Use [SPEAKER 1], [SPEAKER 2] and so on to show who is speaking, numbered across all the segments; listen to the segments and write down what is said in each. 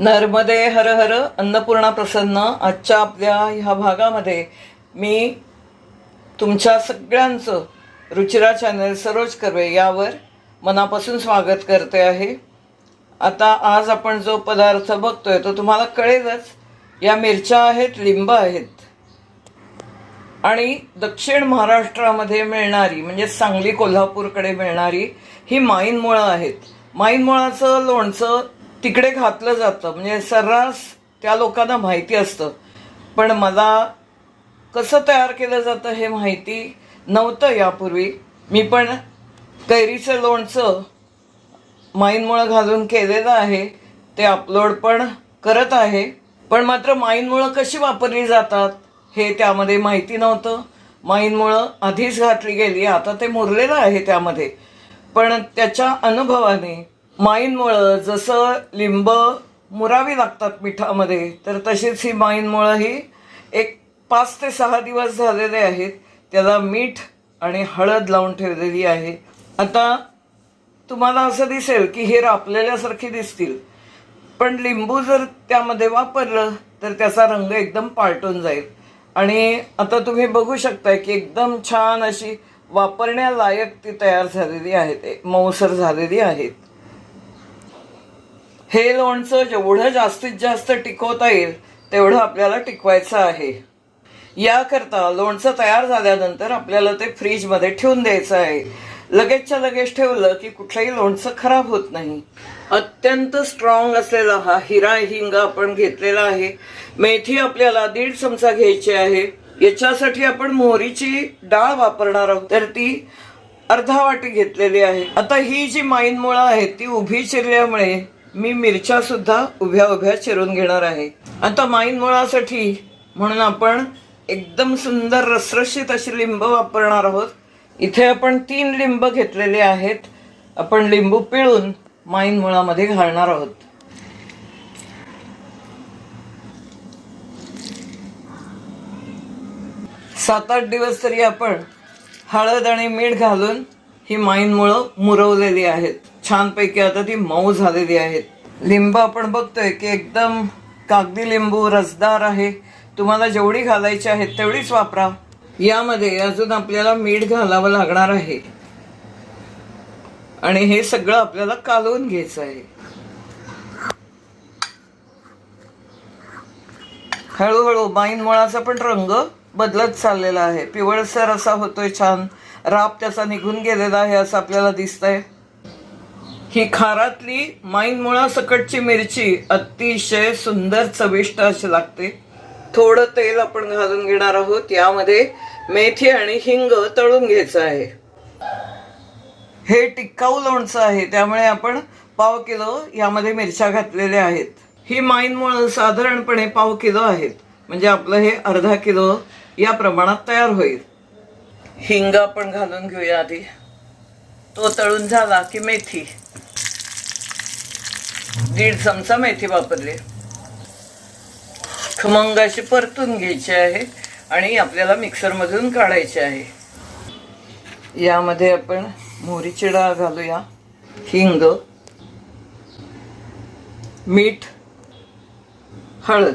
[SPEAKER 1] नर्मदे हर हर अन्नपूर्णा प्रसन्न. आजच्या आपल्या ह्या भागामध्ये मी तुमच्या सगळ्यांचं रुचिरा चॅनल सरोज कर्वे यावर मनापासून स्वागत करते आहे. आता आज आपण जो पदार्थ बघतोय तो तुम्हाला कळेलच. या मिरच्या आहेत लिंब आहेत. आणि दक्षिण महाराष्ट्रामध्ये मिळणारी म्हणजे सांगली कोल्हापूरकडे मिळणारी ही माईनमुळं आहेत. माईनमुळाचं लोणचं तिकडे घातलं जातं. म्हणजे सर्रास त्या लोकांना माहिती असतं. पण मला कसं तयार केलं जातं हे माहिती नव्हतं यापूर्वी. मी पण कैरीचं लोणचं माईनमुळं घालून केलेलं आहे. ते अपलोड पण करत आहे. पण मात्र माईनमुळं कशी वापरली जातात हे त्यामध्ये माहिती नव्हतं. माईनमुळं आधीच घातली गेली. आता ते मुरलेलं आहे त्यामध्ये. पण त्याच्या अनुभवाने माईनमुळं जसं लिंब मुरावी लागतात मिठामध्ये तर तशीच ही माईनमुळं ही एक पाच ते सहा दिवस झालेले आहेत. त्याला मीठ आणि हळद लावून ठेवलेली आहे. आता तुम्हाला असं दिसेल की हे रापलेल्यासारखी दिसतील. पण लिंबू जर त्यामध्ये वापरलं तर त्याचा रंग एकदम पालटून जाईल. आणि आता तुम्ही बघू शकताय की एकदम छान अशी वापरण्यालायक ती तयार झालेली आहेत मऊसर झालेली आहेत. हे लोणचं जेवढं जास्तीत जास्त टिकवता येईल तेवढं आपल्याला टिकवायचं आहे. याकरता लोणचं तयार झाल्यानंतर आपल्याला ते फ्रीजमध्ये ठेवून द्यायचं आहे. लगेचच्या लगेच ठेवलं की कुठलंही लोणचं खराब होत नाही. अत्यंत स्ट्रॉंग असलेला हा हिरा हिंग आपण घेतलेला आहे. मेथी आपल्याला दीड चमचा घ्यायची आहे. याच्यासाठी आपण मोहरीची डाळ वापरणार आहोत. तर ती अर्धा वाटी घेतलेली आहे. आता ही जी माईन मुळं आहेत ती उभी चिरल्यामुळे मी मिरच्या सुद्धा उभ्या उभ्या चिरून घेणार आहे. आता माईन मुळासाठी म्हणून आपण एकदम सुंदर रसरशीत अशी लिंब वापरणार आहोत. इथे आपण तीन लिंब घेतलेले आहेत. आपण लिंबू पिळून माईन मुळामध्ये घालणार आहोत. सात आठ दिवस तरी आपण हळद आणि मीठ घालून ही माईन मुळं मुरवलेली आहेत. छानपैकी आता ती मऊ झालेली आहेत. लिंब आपण बघतोय की एकदम कागदी लिंबू रसदार आहे. तुम्हाला जेवढी घालायची आहेत तेवढीच वापरा. यामध्ये अजून आपल्याला मीठ घालावं लागणार आहे. आणि हे सगळं आपल्याला कालवून घ्यायचं आहे. हळूहळू माईन मुळाचा पण रंग बदलत चाललेला आहे. पिवळसर असा होतोय छान. राप त्याचा निघून गेलेला आहे असं आपल्याला दिसतंय. ही खारातली माईन मुळासकटची मिरची अतिशय सुंदर चविष्ट अशी लागते. थोडं तेल आपण घालून घेणार आहोत. यामध्ये मेथी आणि हिंग तळून घ्यायचं आहे. हे टिकाऊ लोणचं आहे. त्यामुळे आपण पाव किलो यामध्ये मिरच्या घातलेल्या आहेत. ही माईनमुळं साधारणपणे पाव किलो आहेत. म्हणजे आपलं हे अर्धा किलो या प्रमाणात तयार होईल. हिंग आपण घालून घेऊया आधी. तो तळून झाला की मेथी. दीड चमचा मेथी वापरली. खमंग अशी परतून घ्यायची आहे आणि आपल्याला मिक्सरमधून काढायची आहे. यामध्ये आपण मोहरीची डाळ घालूया हिंग मीठ हळद.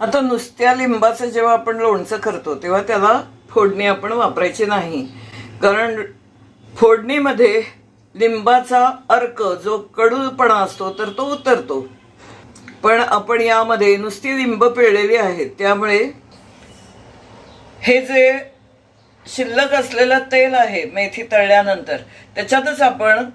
[SPEAKER 1] आता नुसत्या लिंबाचं जेव्हा आपण लोणचं करतो तेव्हा त्याला फोडणी आपण वापरायची नाही. कारण फोडणीमध्ये लिंबाचा अर्क जो कडूपणा असतो तर तो उतरतो. पण आपण यामध्ये नुसती लिंब पिळलेली आहेत. त्यामुळे हे जे शिल्लक असलेलं तेल आहे मेथी तळल्यानंतर त्याच्यातच आपण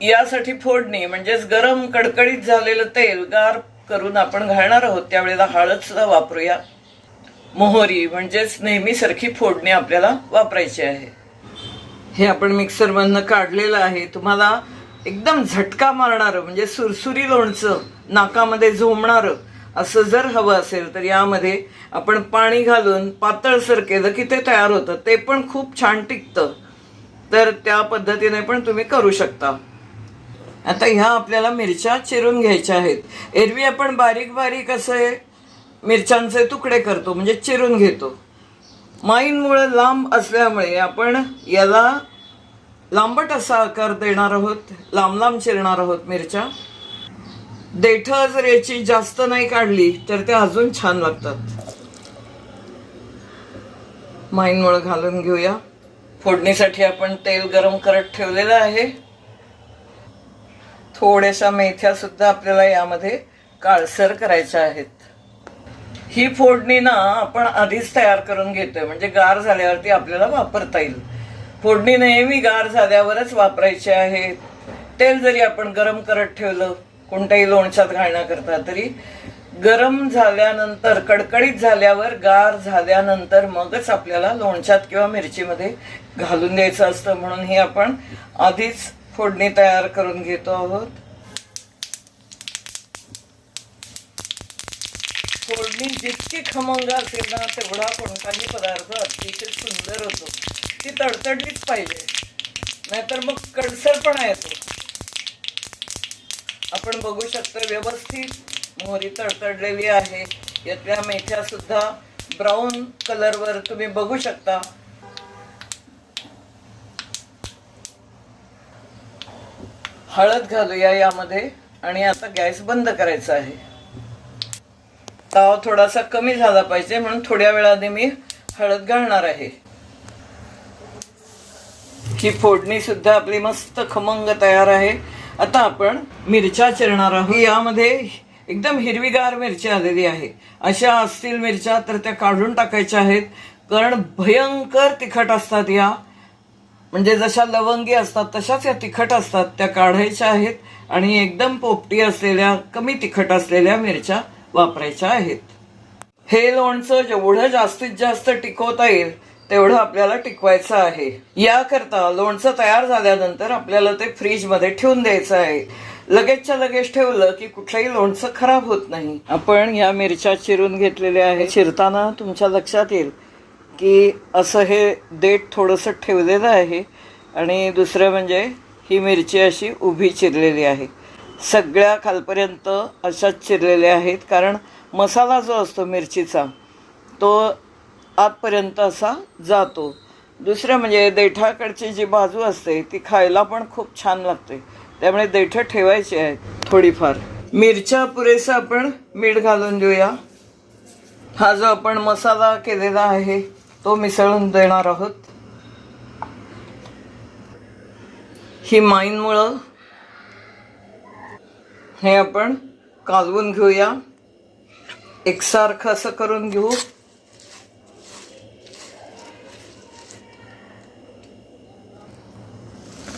[SPEAKER 1] यासाठी फोडणी म्हणजेच गरम कडकडीत झालेलं तेल गार करून आपण घालणार आहोत. त्यावेळेला हळद सुद्धा वापरूया. मोहरी म्हणजेच नेहमीसारखी फोडणी आपल्याला वापरायची आहे. हे आपण मिक्सरमधनं काढलेलं आहे. तुम्हाला एकदम झटका मारणारं म्हणजे सुरसुरी लोणचं नाकामध्ये झोमणारं असं जर हवं असेल तर यामध्ये आपण पाणी घालून पातळसर केलं की ते तयार होतं ते पण खूप छान टिकतं. तर त्या पद्धतीने पण तुम्ही करू शकता. आता ह्या आपल्याला मिरच्या चिरून घ्यायच्या आहेत. एरवी आपण बारीक बारीक असे मिरच्यांचे तुकडे करतो म्हणजे चिरून घेतो. माईनमुळे लांब असल्यामुळे आपण याला लांबट असा आकार देणार आहोत लांब लांब चिरणार आहोत मिरच्या. देठं जर याची जास्त नाही काढली तर ते अजून छान लागतात. माईनमुळं घालून घेऊया. फोडणीसाठी आपण तेल गरम करत ठेवलेलं आहे. थोड्याशा मेथ्या सुद्धा आपल्याला यामध्ये काळसर करायच्या आहेत. ही फोडणी ना आपण आधीच तयार करून घेतोय. म्हणजे गार झाल्यावरती आपल्याला वापरता येईल. फोडणी नेहमी गार झाल्यावरच वापरायची आहे. तेल जरी आपण गरम करत ठेवलं कोणत्याही लोणच्यात घालण्याकरता तरी गरम झाल्यानंतर कडकडीत झाल्यावर गार झाल्यानंतर मगच आपल्याला लोणच्यात किंवा मिरचीमध्ये घालून द्यायचं असतं. म्हणून ही आपण आधीच फोडणी तयार करून घेतो आहोत. फोडणी जितकी खमंग असेल ना तेवढा कोणताही पदार्थ अतिशय सुंदर होतो. ती तडतडलीच पाहिजे. नाहीतर मग कडसरपणा येतो आपण बघू शकतो व्यवस्थित. मोहरी तडतडलेली आहे. यातल्या मेथ्या सुद्धा ब्राऊन कलरवर तुम्ही बघू शकता. हळद घालूया यामध्ये आणि आता गॅस बंद करायचा आहे. ताव थोडासा कमी झाला पाहिजे म्हणून थोड्या वेळाने मी हळद घालणार आहे. ही फोडणी सुद्धा आपली मस्त खमंग तयार आहे. आता आपण मिरच्या चिरणार आहोत. यामध्ये एकदम हिरवीगार मिरची आलेली आहे. अशा असतील मिरच्या तर त्या काढून टाकायच्या आहेत. कारण भयंकर तिखट असतात या. म्हणजे जशा लवंगी असतात तशाच या तिखट असतात. त्या काढायच्या आहेत. आणि एकदम पोपटी असलेल्या कमी तिखट असलेल्या मिरच्या वापरायच्या आहेत. हे लोणचं जेवढं जास्तीत जास्त टिकवता येईल तेवढं आपल्याला टिकवायचं आहे. याकरता लोणचं तयार झाल्यानंतर आपल्याला ते फ्रीजमध्ये ठेवून द्यायचं आहे. लगेचच्या लगेच ठेवलं की कुठलंही लोणचं खराब होत नाही. आपण या मिरच्या चिरून घेतलेल्या आहे चिरताना तुमच्या लक्षात येईल की असं हे देठ थोडंसं ठेवलेलं आहे आणि दुसरं म्हणजे ही मिरची अशी उभी चिरलेली आहे. सगळ्या खालपर्यंत अशाच चिरलेल्या आहेत. कारण मसाला जो असतो मिरचीचा तो आतपर्यंत असा जातो. दुसरं म्हणजे देठाकडची जी बाजू असते ती खायला पण खूप छान लागते. त्यामुळे देठं ठेवायची आहेत थोडीफार. मिरच्या पुरेसा आपण मीठ घालून देऊया हा जो आपण मसाला केलेला आहे तो मिसळून देणार आहोत. ही माईनमुळं हे आपण कालवून घेऊया. एकसारखं असं करून घेऊ.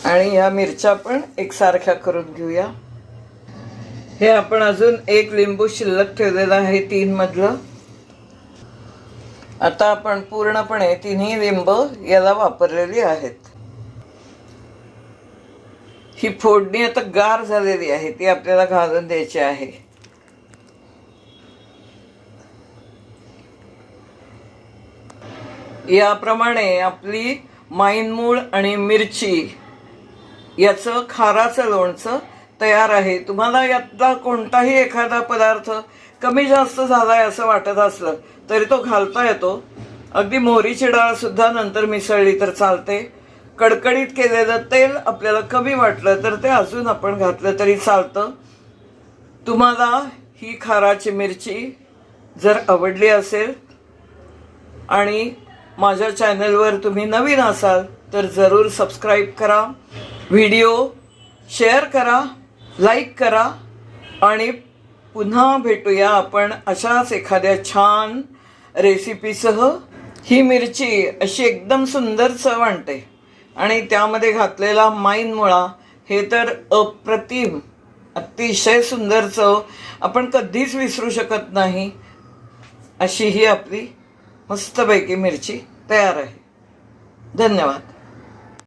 [SPEAKER 1] आणि या मिरच्या पण एकसारख्या करून घेऊया. हे आपण अजून एक लिंबू शिल्लक ठेवलेलं आहे तीन मधलं. आता आपण पूर्णपणे तिन्ही लिंब याला वापरलेली आहेत. ही फोडणी आता गार झालेली आहे ती आपल्याला घालून द्यायची आहे. याप्रमाणे आपली माईनमूळ आणि मिरची याचं खाराचं लोणचं तयार आहे. तुम्हाला यातला कोणताही एखादा पदार्थ कमी जास्त झालाय असं वाटत असलं तरी तो घालता येतो. अगदी मोहरीची डाळ सुद्धा नंतर मिसळली तर चालते. कडकडीत केलेलं तेल आपल्याला कमी वाटलं तर ते अजून आपण घातलं तरी चालतं. तुम्हाला ही खाराची मिरची जर आवडली असेल आणि माझ्या चॅनलवर तुम्ही नवीन असाल तर जरूर सबस्क्राईब करा व्हिडिओ शेअर करा लाईक करा आणि पुन्हा भेटूया आपण अशाच एखाद्या छान रेसिपीसह. ही मिरची अशी एकदम सुंदर चव आणते. आणि त्यामध्ये घातलेला माईन मुळा हे तर अप्रतिम अतिशय सुंदर चव आपण कधीच विसरू शकत नाही अशी ही आपली मस्तपैकी मिरची तयार आहे. धन्यवाद.